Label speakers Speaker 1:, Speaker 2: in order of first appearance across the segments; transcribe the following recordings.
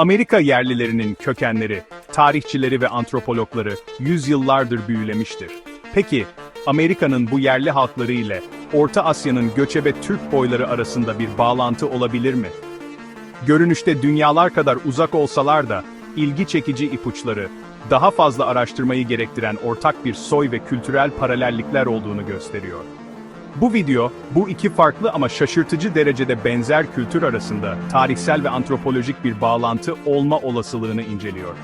Speaker 1: Amerika yerlilerinin kökenleri, tarihçileri ve antropologları yüzyıllardır büyülemiştir. Peki, Amerika'nın bu yerli halkları ile Orta Asya'nın göçebe Türk boyları arasında bir bağlantı olabilir mi? Görünüşte dünyalar kadar uzak olsalar da, ilgi çekici ipuçları, daha fazla araştırmayı gerektiren ortak bir soy ve kültürel paralellikler olduğunu gösteriyor. Bu video, bu iki farklı ama şaşırtıcı derecede benzer kültür arasında tarihsel ve antropolojik bir bağlantı olma olasılığını inceliyor.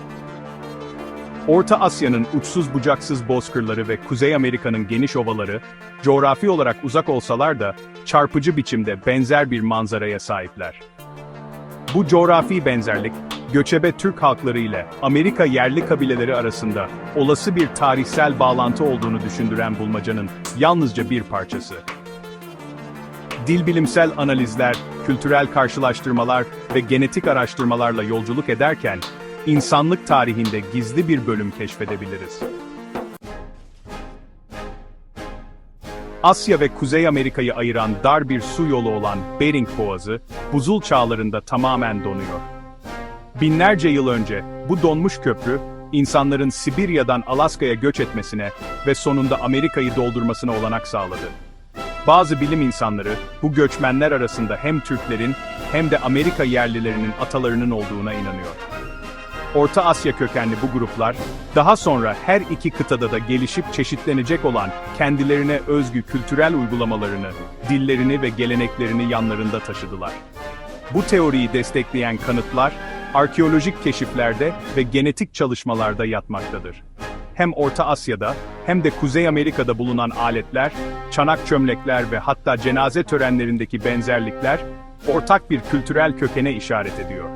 Speaker 1: Orta Asya'nın uçsuz bucaksız bozkırları ve Kuzey Amerika'nın geniş ovaları, coğrafi olarak uzak olsalar da çarpıcı biçimde benzer bir manzaraya sahipler. Bu coğrafi benzerlik, göçebe Türk halkları ile Amerika yerli kabileleri arasında olası bir tarihsel bağlantı olduğunu düşündüren bulmacanın yalnızca bir parçası. Dilbilimsel analizler, kültürel karşılaştırmalar ve genetik araştırmalarla yolculuk ederken, insanlık tarihinde gizli bir bölüm keşfedebiliriz. Asya ve Kuzey Amerika'yı ayıran dar bir su yolu olan Bering Boğazı, buzul çağlarında tamamen donuyor. Binlerce yıl önce bu donmuş köprü, insanların Sibirya'dan Alaska'ya göç etmesine ve sonunda Amerika'yı doldurmasına olanak sağladı. Bazı bilim insanları, bu göçmenler arasında hem Türklerin hem de Amerika yerlilerinin atalarının olduğuna inanıyor. Orta Asya kökenli bu gruplar, daha sonra her iki kıtada da gelişip çeşitlenecek olan kendilerine özgü kültürel uygulamalarını, dillerini ve geleneklerini yanlarında taşıdılar. Bu teoriyi destekleyen kanıtlar, arkeolojik keşiflerde ve genetik çalışmalarda yatmaktadır. Hem Orta Asya'da hem de Kuzey Amerika'da bulunan aletler, çanak çömlekler ve hatta cenaze törenlerindeki benzerlikler, ortak bir kültürel kökene işaret ediyor.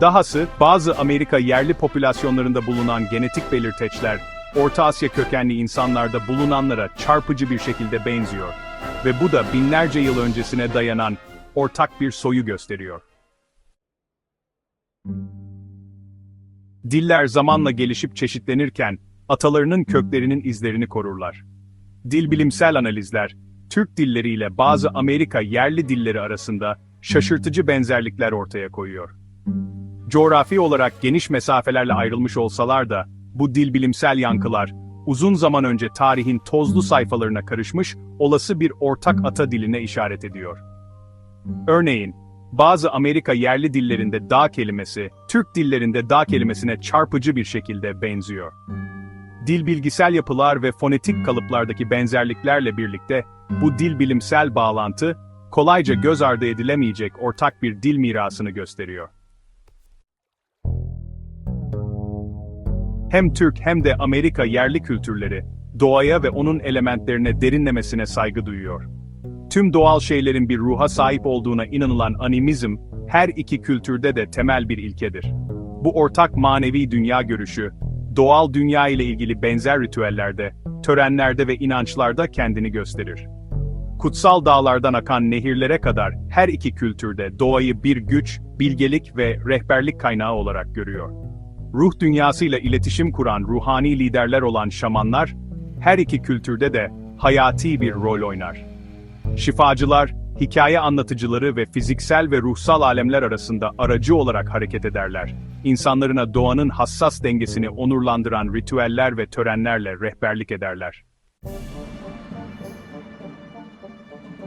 Speaker 1: Dahası, bazı Amerika yerli popülasyonlarında bulunan genetik belirteçler, Orta Asya kökenli insanlarda bulunanlara çarpıcı bir şekilde benziyor. Ve bu da binlerce yıl öncesine dayanan ortak bir soyu gösteriyor. Diller zamanla gelişip çeşitlenirken, atalarının köklerinin izlerini korurlar. Dil bilimsel analizler, Türk dilleriyle bazı Amerika yerli dilleri arasında şaşırtıcı benzerlikler ortaya koyuyor. Coğrafi olarak geniş mesafelerle ayrılmış olsalar da, bu dil bilimsel yankılar, uzun zaman önce tarihin tozlu sayfalarına karışmış, olası bir ortak ata diline işaret ediyor. Örneğin, bazı Amerika yerli dillerinde dağ kelimesi, Türk dillerinde dağ kelimesine çarpıcı bir şekilde benziyor. Dil bilgisel yapılar ve fonetik kalıplardaki benzerliklerle birlikte, bu dil bilimsel bağlantı, kolayca göz ardı edilemeyecek ortak bir dil mirasını gösteriyor. Hem Türk hem de Amerika yerli kültürleri, doğaya ve onun elementlerine derinlemesine saygı duyuyor. Tüm doğal şeylerin bir ruha sahip olduğuna inanılan animizm, her iki kültürde de temel bir ilkedir. Bu ortak manevi dünya görüşü, doğal dünya ile ilgili benzer ritüellerde, törenlerde ve inançlarda kendini gösterir. Kutsal dağlardan akan nehirlere kadar her iki kültürde doğayı bir güç, bilgelik ve rehberlik kaynağı olarak görüyor. Ruh dünyasıyla iletişim kuran ruhani liderler olan şamanlar, her iki kültürde de hayati bir rol oynar. Şifacılar, hikaye anlatıcıları ve fiziksel ve ruhsal alemler arasında aracı olarak hareket ederler. İnsanlarına doğanın hassas dengesini onurlandıran ritüeller ve törenlerle rehberlik ederler.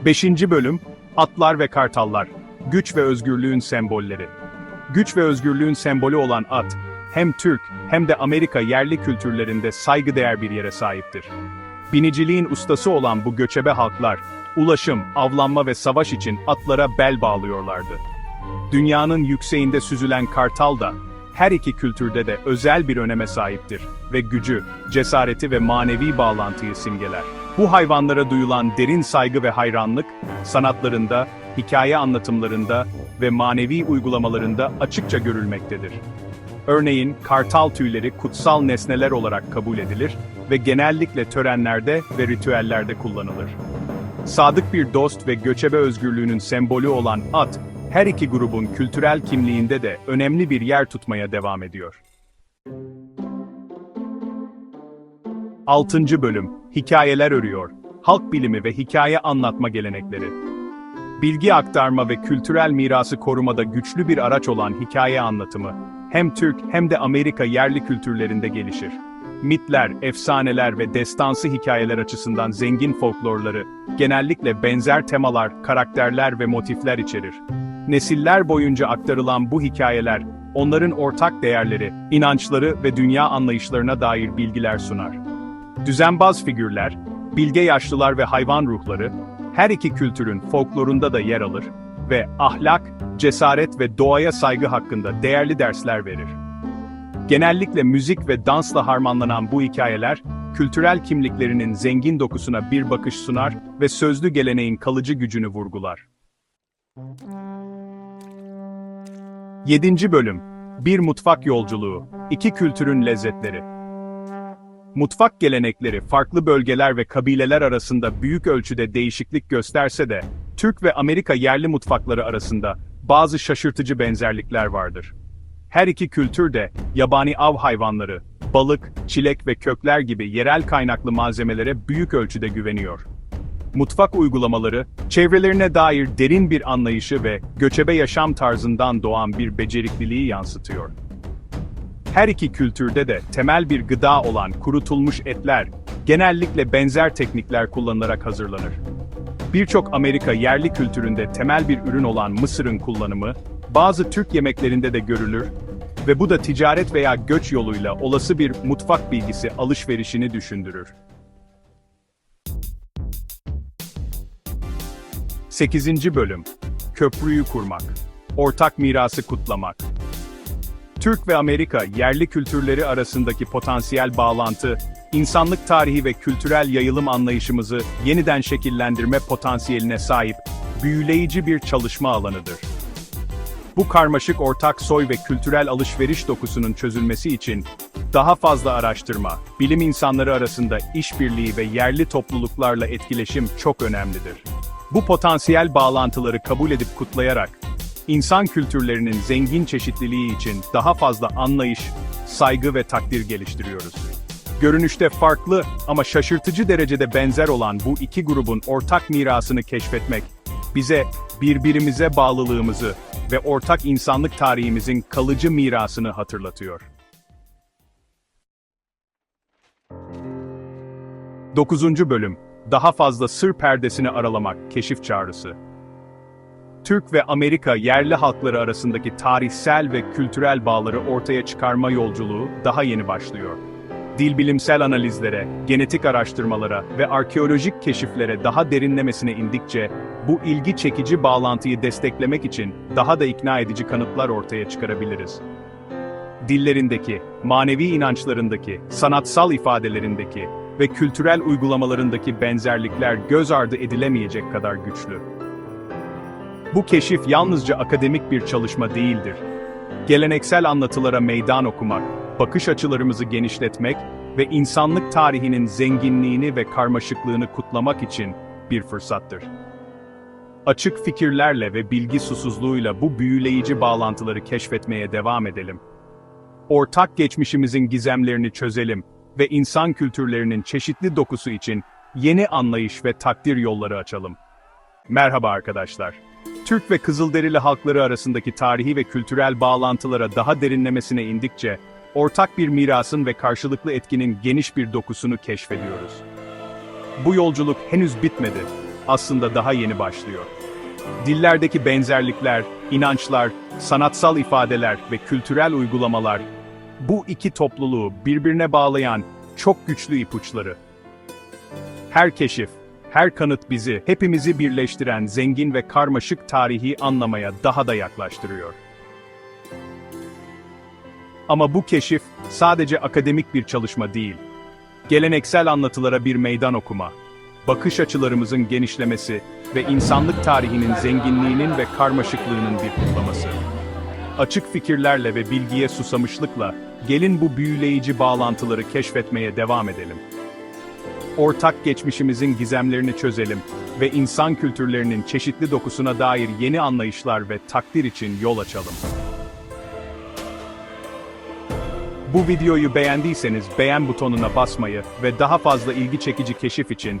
Speaker 1: 5. Bölüm, Atlar ve Kartallar, Güç ve Özgürlüğün Sembolleri. Güç ve özgürlüğün sembolü olan at, hem Türk hem de Amerika yerli kültürlerinde saygıdeğer bir yere sahiptir. Biniciliğin ustası olan bu göçebe halklar, ulaşım, avlanma ve savaş için atlara bel bağlıyorlardı. Dünyanın yükseğinde süzülen kartal da, her iki kültürde de özel bir öneme sahiptir ve gücü, cesareti ve manevi bağlantıyı simgeler. Bu hayvanlara duyulan derin saygı ve hayranlık, sanatlarında, hikaye anlatımlarında ve manevi uygulamalarında açıkça görülmektedir. Örneğin, kartal tüyleri kutsal nesneler olarak kabul edilir ve genellikle törenlerde ve ritüellerde kullanılır. Sadık bir dost ve göçebe özgürlüğünün sembolü olan at, her iki grubun kültürel kimliğinde de önemli bir yer tutmaya devam ediyor. 6. Bölüm Hikayeler örüyor. Halk bilimi ve hikaye anlatma gelenekleri. Bilgi aktarma ve kültürel mirası korumada güçlü bir araç olan hikaye anlatımı, hem Türk hem de Amerika yerli kültürlerinde gelişir. Mitler, efsaneler ve destansı hikayeler açısından zengin folklorları, genellikle benzer temalar, karakterler ve motifler içerir. Nesiller boyunca aktarılan bu hikayeler, onların ortak değerleri, inançları ve dünya anlayışlarına dair bilgiler sunar. Düzenbaz figürler, bilge yaşlılar ve hayvan ruhları, her iki kültürün folklorunda da yer alır ve ahlak, cesaret ve doğaya saygı hakkında değerli dersler verir. Genellikle müzik ve dansla harmanlanan bu hikayeler, kültürel kimliklerinin zengin dokusuna bir bakış sunar ve sözlü geleneğin kalıcı gücünü vurgular. 7. Bölüm Bir Mutfak Yolculuğu İki Kültürün Lezzetleri Mutfak gelenekleri farklı bölgeler ve kabileler arasında büyük ölçüde değişiklik gösterse de, Türk ve Amerika yerli mutfakları arasında bazı şaşırtıcı benzerlikler vardır. Her iki kültür de yabani av hayvanları, balık, çilek ve kökler gibi yerel kaynaklı malzemelere büyük ölçüde güveniyor. Mutfak uygulamaları, çevrelerine dair derin bir anlayışı ve göçebe yaşam tarzından doğan bir becerikliliği yansıtıyor. Her iki kültürde de temel bir gıda olan kurutulmuş etler, genellikle benzer teknikler kullanılarak hazırlanır. Birçok Amerika yerli kültüründe temel bir ürün olan mısırın kullanımı, bazı Türk yemeklerinde de görülür ve bu da ticaret veya göç yoluyla olası bir mutfak bilgisi alışverişini düşündürür. 8. Bölüm Köprüyü kurmak Ortak mirası kutlamak Türk ve Amerika yerli kültürleri arasındaki potansiyel bağlantı, insanlık tarihi ve kültürel yayılım anlayışımızı yeniden şekillendirme potansiyeline sahip, büyüleyici bir çalışma alanıdır. Bu karmaşık ortak soy ve kültürel alışveriş dokusunun çözülmesi için daha fazla araştırma, bilim insanları arasında işbirliği ve yerli topluluklarla etkileşim çok önemlidir. Bu potansiyel bağlantıları kabul edip kutlayarak, insan kültürlerinin zengin çeşitliliği için daha fazla anlayış, saygı ve takdir geliştiriyoruz. Görünüşte farklı ama şaşırtıcı derecede benzer olan bu iki grubun ortak mirasını keşfetmek, bize birbirimize bağlılığımızı ve ortak insanlık tarihimizin kalıcı mirasını hatırlatıyor. 9. Bölüm Daha fazla sır perdesini aralamak, keşif çağrısı. Türk ve Amerika yerli halkları arasındaki tarihsel ve kültürel bağları ortaya çıkarma yolculuğu daha yeni başlıyor. Dil bilimsel analizlere, genetik araştırmalara ve arkeolojik keşiflere daha derinlemesine indikçe, bu ilgi çekici bağlantıyı desteklemek için daha da ikna edici kanıtlar ortaya çıkarabiliriz. Dillerindeki, manevi inançlarındaki, sanatsal ifadelerindeki ve kültürel uygulamalarındaki benzerlikler göz ardı edilemeyecek kadar güçlü. Bu keşif yalnızca akademik bir çalışma değildir. Geleneksel anlatılara meydan okumak, bakış açılarımızı genişletmek ve insanlık tarihinin zenginliğini ve karmaşıklığını kutlamak için bir fırsattır. Açık fikirlerle ve bilgi susuzluğuyla bu büyüleyici bağlantıları keşfetmeye devam edelim. Ortak geçmişimizin gizemlerini çözelim ve insan kültürlerinin çeşitli dokusu için yeni anlayış ve takdir yolları açalım. Merhaba arkadaşlar. Türk ve Kızılderili halkları arasındaki tarihi ve kültürel bağlantılara daha derinlemesine indikçe, ortak bir mirasın ve karşılıklı etkinin geniş bir dokusunu keşfediyoruz. Bu yolculuk henüz bitmedi, aslında daha yeni başlıyor. Dillerdeki benzerlikler, inançlar, sanatsal ifadeler ve kültürel uygulamalar, bu iki topluluğu birbirine bağlayan çok güçlü ipuçları. Her keşif, her kanıt bizi, hepimizi birleştiren zengin ve karmaşık tarihi anlamaya daha da yaklaştırıyor. Ama bu keşif sadece akademik bir çalışma değil. Geleneksel anlatılara bir meydan okuma, bakış açılarımızın genişlemesi ve insanlık tarihinin zenginliğinin ve karmaşıklığının bir kutlaması. Açık fikirlerle ve bilgiye susamışlıkla gelin bu büyüleyici bağlantıları keşfetmeye devam edelim. Ortak geçmişimizin gizemlerini çözelim ve insan kültürlerinin çeşitli dokusuna dair yeni anlayışlar ve takdir için yol açalım. Bu videoyu beğendiyseniz beğen butonuna basmayı ve daha fazla ilgi çekici keşif için